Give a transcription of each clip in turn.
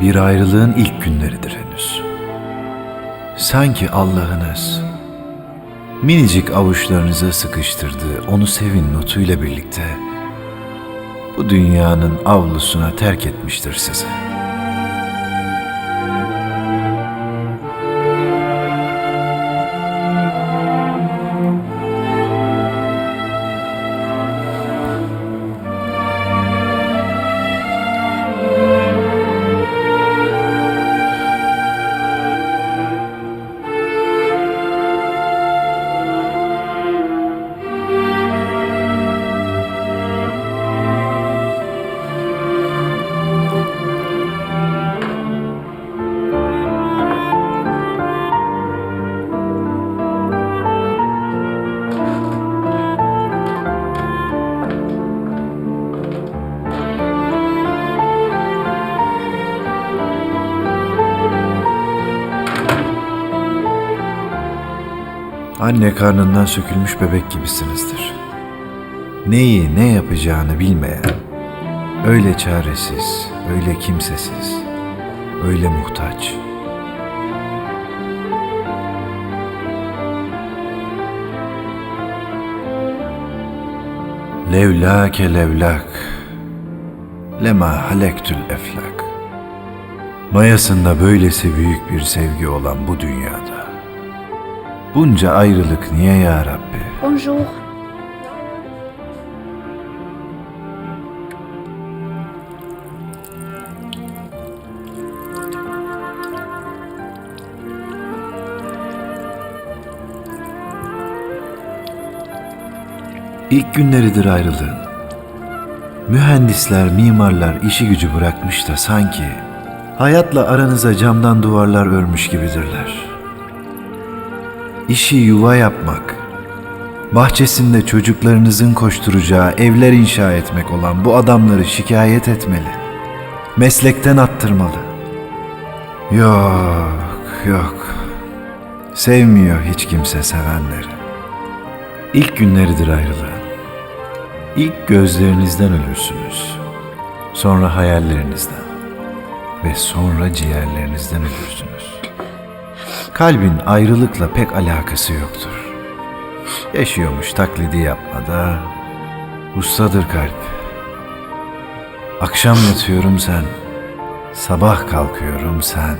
Bir ayrılığın ilk günleridir henüz. Sanki Allah'ınız minicik avuçlarınıza sıkıştırdığı onu sevin notuyla birlikte bu dünyanın avlusuna terk etmiştir sizi. Anne karnından sökülmüş bebek gibisinizdir. Neyi ne yapacağını bilmeyen, öyle çaresiz, öyle kimsesiz, öyle muhtaç. Levlake levlak, lema halektül eflak. Mayasında böylesi büyük bir sevgi olan bu dünyada. Bunca ayrılık niye ya Rabbi? Bonjour. İlk günleridir ayrılığın. Mühendisler, mimarlar işi gücü bırakmış da sanki hayatla aranıza camdan duvarlar örmüş gibidirler. İşi yuva yapmak, bahçesinde çocuklarınızın koşturacağı evler inşa etmek olan bu adamları şikayet etmeli. Meslekten attırmalı. Yok, yok. Sevmiyor hiç kimse sevenleri. İlk günleridir ayrılığın. İlk gözlerinizden ölürsünüz. Sonra hayallerinizden. Ve sonra ciğerlerinizden ölürsünüz. Kalbin ayrılıkla pek alakası yoktur. Yaşıyormuş taklidi yapmada. Ustadır kalp. Akşam yatıyorum sen. Sabah kalkıyorum sen.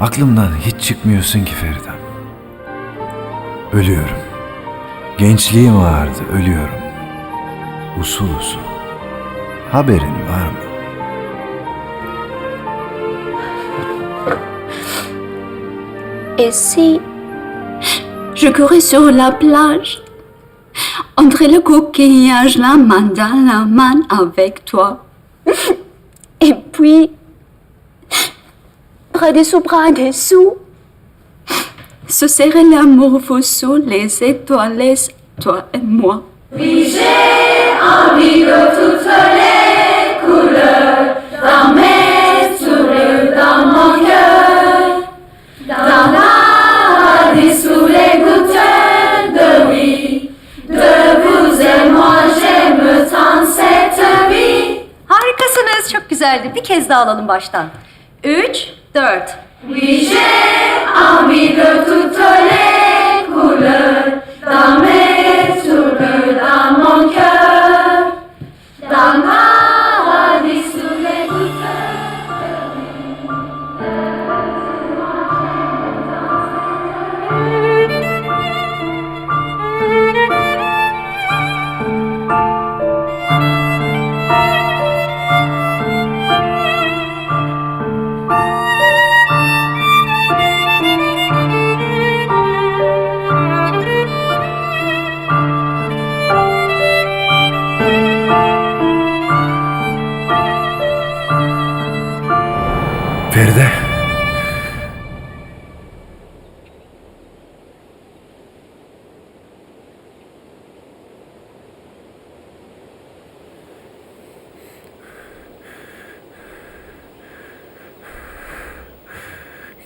Aklımdan hiç çıkmıyorsun ki Feridem. Ölüyorum. Gençliğim vardı, ölüyorum. Usul usul. Haberin var mı? Et si je courais sur la plage, entre le coquillage, la main dans la main avec toi. Et puis, bras dessous, bras dessous, ce serait l'amour fou sous les étoiles, toi et moi. Harikasınız. Çok güzeldi. Bir kez daha alalım baştan. Üç, dört. Feride.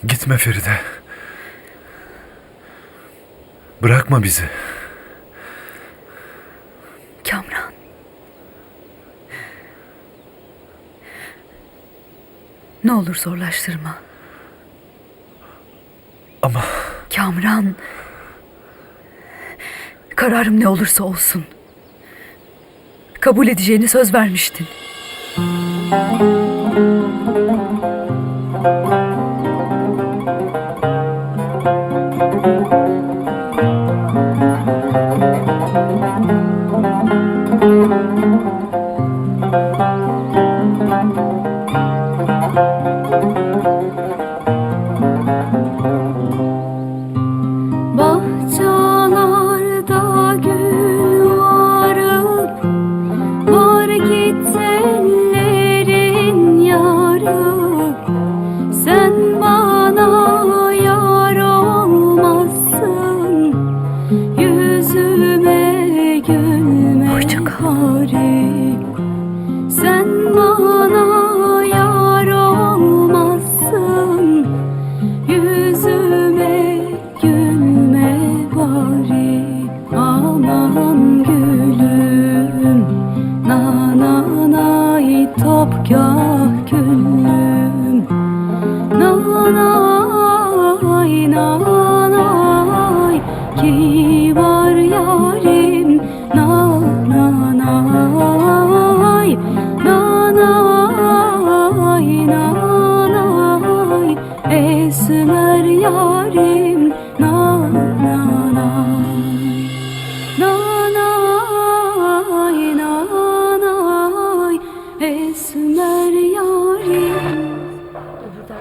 Gitme Feride. Bırakma bizi. Kamran. Ne olur zorlaştırma. Ama Kamran. Kararım ne olursa olsun. Kabul edeceğini söz vermiştin. Bahçelerde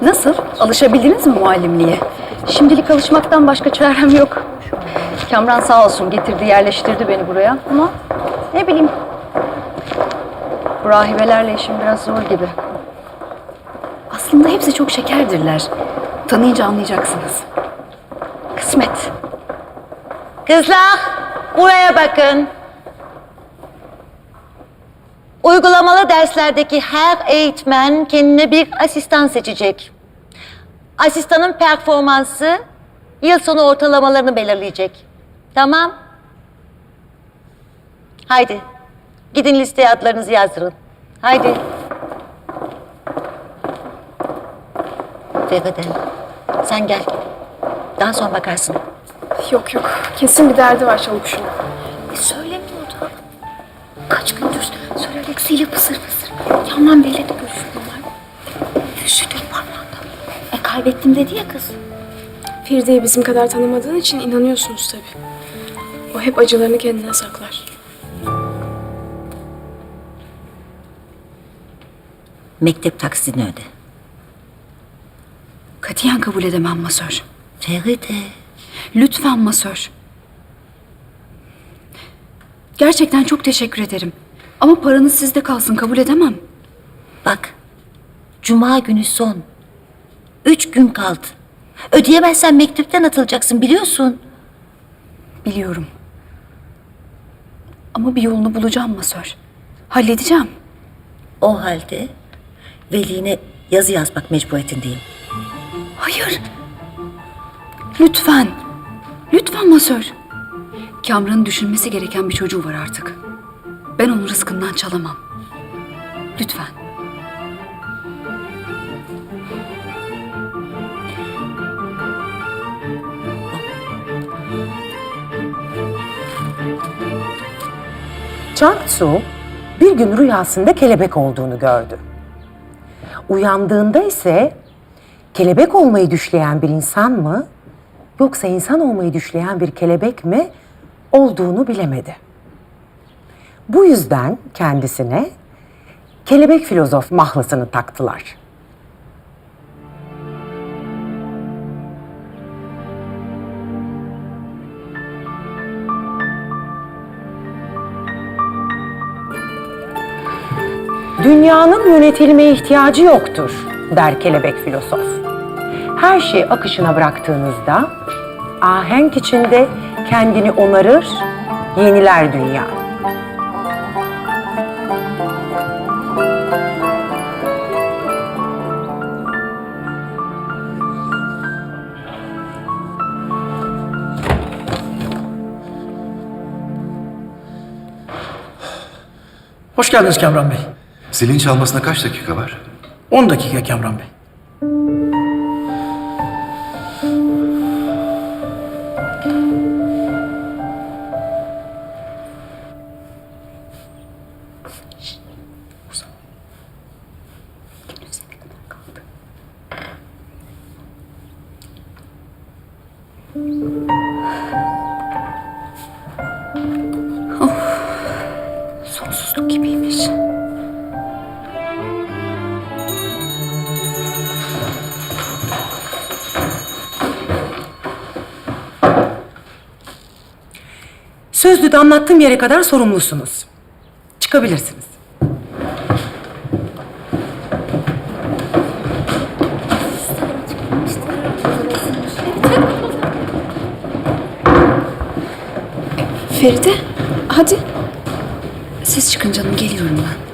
Nasıl? Alışabildiniz mi muallimliğe? Şimdilik alışmaktan başka çarem yok. Kamran sağ olsun getirdi, yerleştirdi beni buraya ama ne bileyim. Bu rahibelerle işim biraz zor gibi. Aslında hepsi çok şekerdirler. Tanıyınca anlayacaksınız. Kısmet. Kızlar, buraya bakın. Uygulamalı derslerdeki her eğitmen kendine bir asistan seçecek. Asistanın performansı yıl sonu ortalamalarını belirleyecek. Tamam? Haydi. Gidin listeye adlarınızı yazdırın. Haydi. Feride, sen gel. Daha sonra bakarsın. Yok yok. Kesin bir derdi var çavukşun. Söylemiyordu. Kaç gündür söyle Alexi'yle pısır pısır. Yaman Bey'le de görüşmüyorlar. Üşüdüm parmağında. E kaybettim dedi ya kız. Feride'yi bizim kadar tanımadığın için inanıyorsunuz tabii. O hep acılarını kendine saklar. Mektep taksini öde. Katiyen kabul edemem masör. Feride. Lütfen masör. Gerçekten çok teşekkür ederim. Ama paranız sizde kalsın kabul edemem. Bak, cuma günü son. Üç gün kaldı. Ödeyemezsen mektepten atılacaksın biliyorsun. Biliyorum. Ama bir yolunu bulacağım masör. Halledeceğim. O halde veline yazı yazmak mecburiyetindeyim. Hayır. Lütfen. Lütfen masör. Kamran'ın düşünmesi gereken bir çocuğu var artık. Ben onun rızkından çalamam. Lütfen. Tzu bir gün rüyasında kelebek olduğunu gördü. Uyandığında ise kelebek olmayı düşleyen bir insan mı yoksa insan olmayı düşleyen bir kelebek mi olduğunu bilemedi. Bu yüzden kendisine kelebek filozof mahlasını taktılar. Dünyanın yönetilmeye ihtiyacı yoktur, der kelebek filozof. Her şeyi akışına bıraktığınızda, ahenk içinde kendini onarır, yeniler dünya. Hoş geldiniz Kamran Bey. Zilin çalmasına kaç dakika var? 10 dakika Kamran Bey. Sözlüde anlattığım yere kadar sorumlusunuz. Çıkabilirsiniz. Feride, hadi. Siz çıkın canım, geliyorum ben.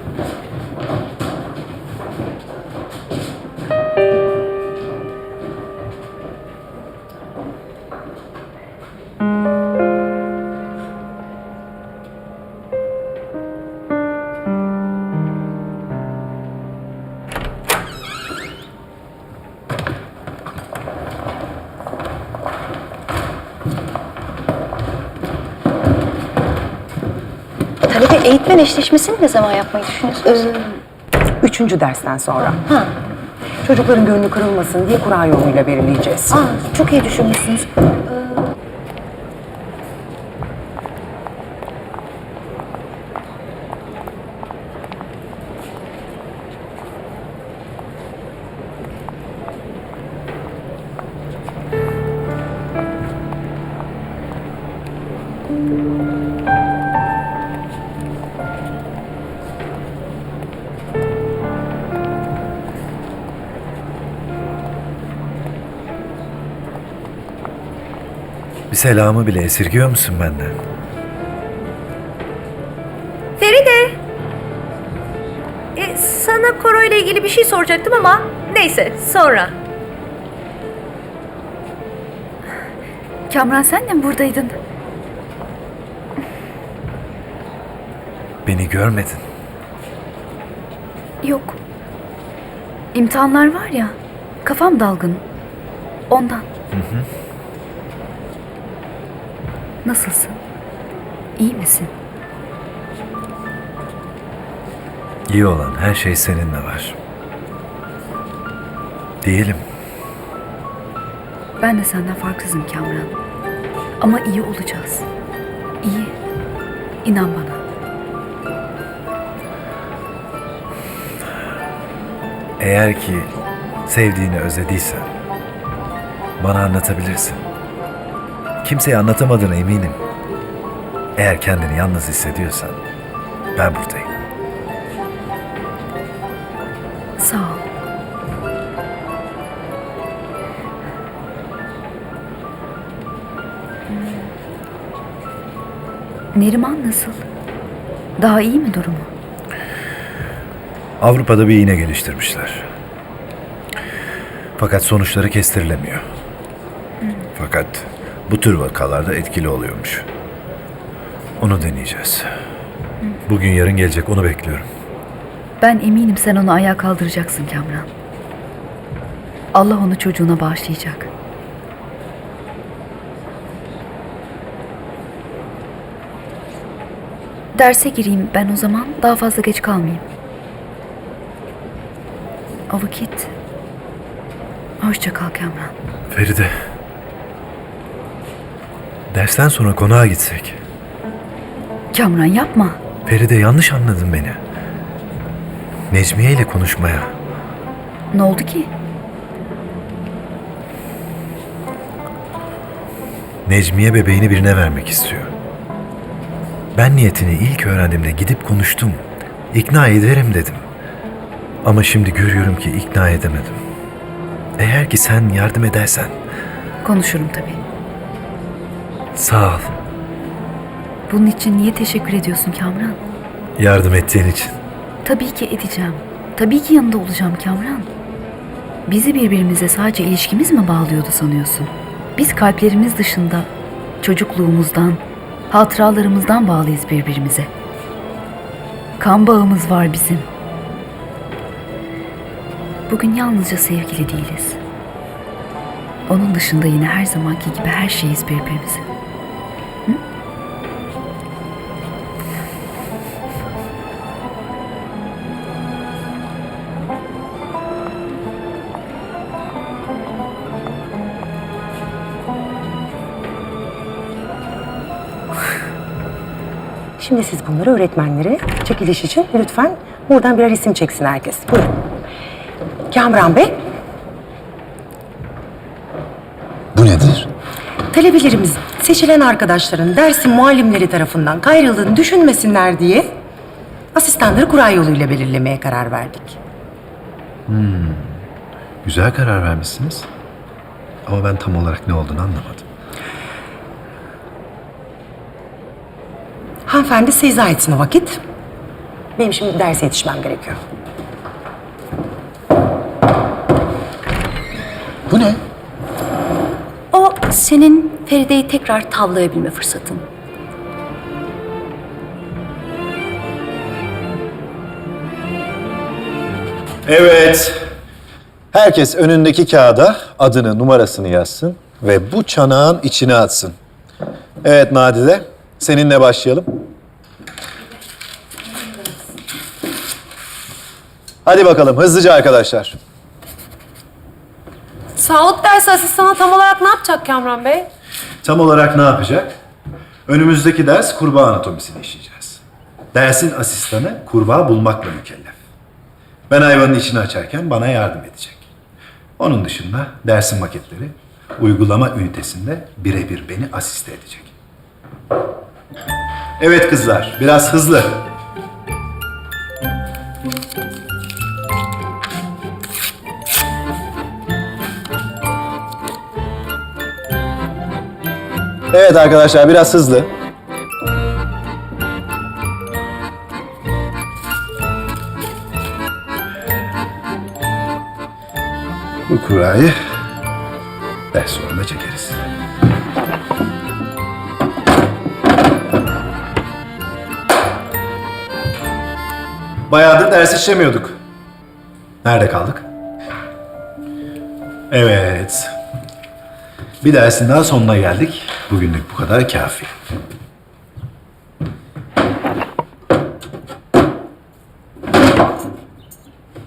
Eşleşmesini ne zaman yapmayı düşünüyorsunuz? Üçüncü dersten sonra. Çocukların gönlü kırılmasın diye kura yoluyla belirleyeceğiz. Aa, çok iyi düşünmüşsünüz. Selamı bile esirgiyor musun benden? Feride! E, sana koro ile ilgili bir şey soracaktım ama neyse sonra. Kamran sen de mi buradaydın? Beni görmedin. Yok. İmtihanlar var ya. Kafam dalgın. Ondan. Nasılsın? İyi misin? İyi olan her şey seninle var. Diyelim. Ben de senden farksızım Kamran. Ama iyi olacağız. İyi. İnan bana. Eğer ki sevdiğini özlediysen bana anlatabilirsin. Kimseye anlatamadığına eminim. Eğer kendini yalnız hissediyorsan ben buradayım. Sağ ol. Neriman nasıl? Daha iyi mi durumu? Avrupa'da bir iğne geliştirmişler. Fakat sonuçları kestirilemiyor. Fakat bu tür vakalarda etkili oluyormuş. Onu deneyeceğiz. Bugün yarın gelecek onu bekliyorum. Ben eminim sen onu ayağa kaldıracaksın Kamran. Allah onu çocuğuna bağışlayacak. Derse gireyim ben o zaman. Daha fazla geç kalmayayım. O vakit. Hoşça kal Kamran. Feride. Dersten sonra konağa gitsek. Kamran yapma. Feride yanlış anladın beni. Necmiye ile konuşmaya. Ne oldu ki? Necmiye bebeğini birine vermek istiyor. Ben niyetini ilk öğrendiğimde gidip konuştum. İkna ederim dedim. Ama şimdi görüyorum ki ikna edemedim. Eğer ki sen yardım edersen Konuşurum tabii. Sağ ol. Bunun için niye teşekkür ediyorsun Kamran? Yardım ettiğin için. Tabii ki edeceğim. Tabii ki yanında olacağım Kamran. Bizi birbirimize sadece ilişkimiz mi bağlıyordu sanıyorsun? Biz kalplerimiz dışında çocukluğumuzdan, hatıralarımızdan bağlıyız birbirimize. Kan bağımız var bizim. bugün yalnızca sevgili değiliz. Onun dışında yine her zamanki gibi her şeyiz birbirimize. Şimdi siz bunları öğretmenlere çekiliş için lütfen buradan birer isim çeksin herkes. Buyurun. Kamran Bey, Bu nedir? talebelerimiz seçilen arkadaşların dersin muallimleri tarafından kayrıldığını düşünmesinler diye asistanları kura yoluyla belirlemeye karar verdik. Güzel karar vermişsiniz. Ama ben tam olarak ne olduğunu anlamadım. Hanımefendi size izah etsin o vakit. Benim şimdi derse yetişmem gerekiyor. Bu ne? O senin Feride'yi tekrar tavlayabilme fırsatın. Evet. Herkes önündeki kağıda adını, numarasını yazsın ve bu çanağın içine atsın. Evet Nadide, seninle başlayalım. Hadi bakalım hızlıca arkadaşlar. Sağlık dersi asistanı tam olarak ne yapacak Kamran Bey? Tam olarak ne yapacak? Önümüzdeki ders kurbağa anatomisini işleyeceğiz. Dersin asistanı kurbağa bulmakla mükellef. Ben hayvanın içini açarken bana yardım edecek. Onun dışında dersin maketleri uygulama ünitesinde birebir beni asiste edecek. Evet kızlar, biraz hızlı. Evet arkadaşlar biraz hızlı. Bu kurayı ders sonunda çekeriz. Bayağıdır ders işlemiyorduk. Nerede kaldık? Evet. Bir dersin daha sonuna geldik. Bugünlük bu kadar kafi.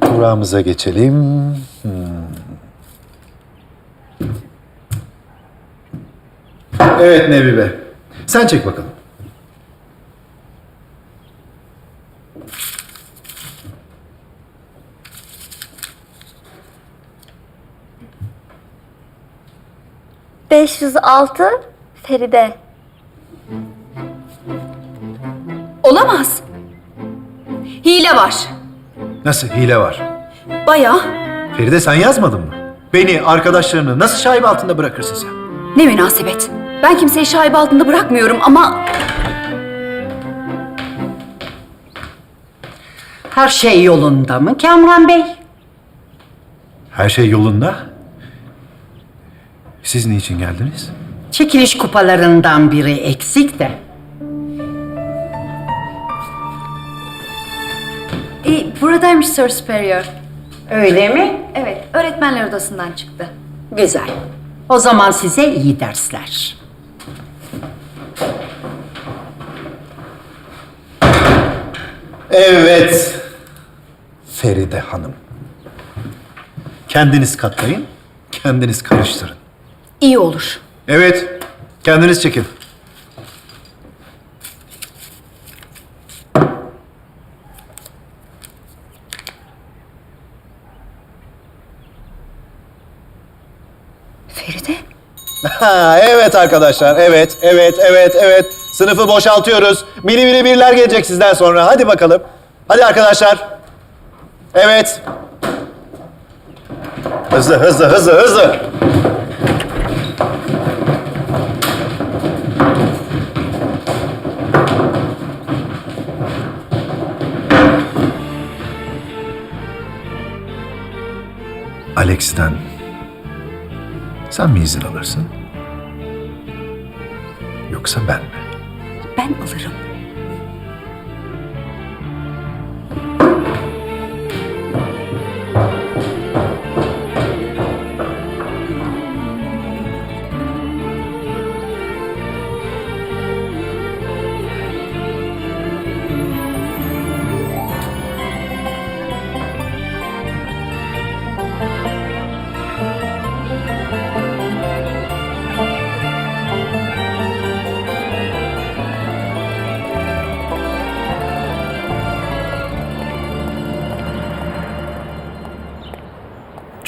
Buramıza geçelim. Hmm. Evet Nebi Bey. Sen çek bakalım. Feride. Olamaz. Hile var. Nasıl hile var? Bayağı. Feride sen yazmadın mı? Beni, arkadaşlarını nasıl şaibe altında bırakırsın sen? Ne münasebet. Ben kimseyi şaibe altında bırakmıyorum ama Her şey yolunda mı Kamran Bey? Her şey yolunda. Siz niçin geldiniz? Çekiliş kupalarından biri eksik de. e, buradaymış Sir Superior. Öyle mi? Evet, öğretmenler odasından çıktı. Güzel. O zaman size iyi dersler. Evet. Feride Hanım. Kendiniz katlayın, kendiniz karıştırın. İyi olur. Evet, kendiniz çekin. Feride? Ha, evet arkadaşlar, evet, evet, evet, evet. Sınıfı boşaltıyoruz. Mini mini birler gelecek sizden sonra. Hadi bakalım. Hadi arkadaşlar. Evet. Hızlı, hızlı, hızlı, hızlı. Sen mi izin alırsın? Yoksa ben?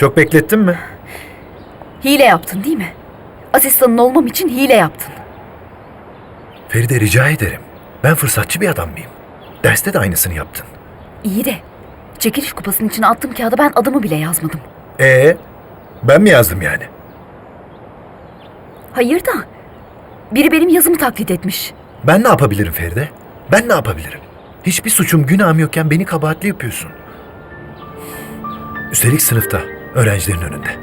Çok beklettin mi? Hile yaptın değil mi? Asistanın olmam için hile yaptın. Feride rica ederim. Ben fırsatçı bir adam mıyım? Derste de aynısını yaptın. İyi de çekiliş kupasının içine attığım kağıda ben adımı bile yazmadım. Ee, ben mi yazdım yani? Hayır da biri benim yazımı taklit etmiş. Ben ne yapabilirim Feride? Ben ne yapabilirim? Hiçbir suçum günahım yokken beni kabahatli yapıyorsun. Üstelik sınıfta, öğrencilerin önünde.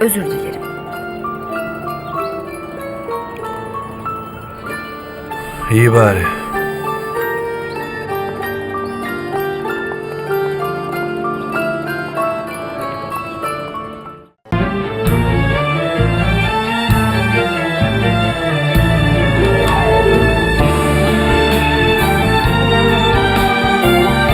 Özür dilerim. İyi bari.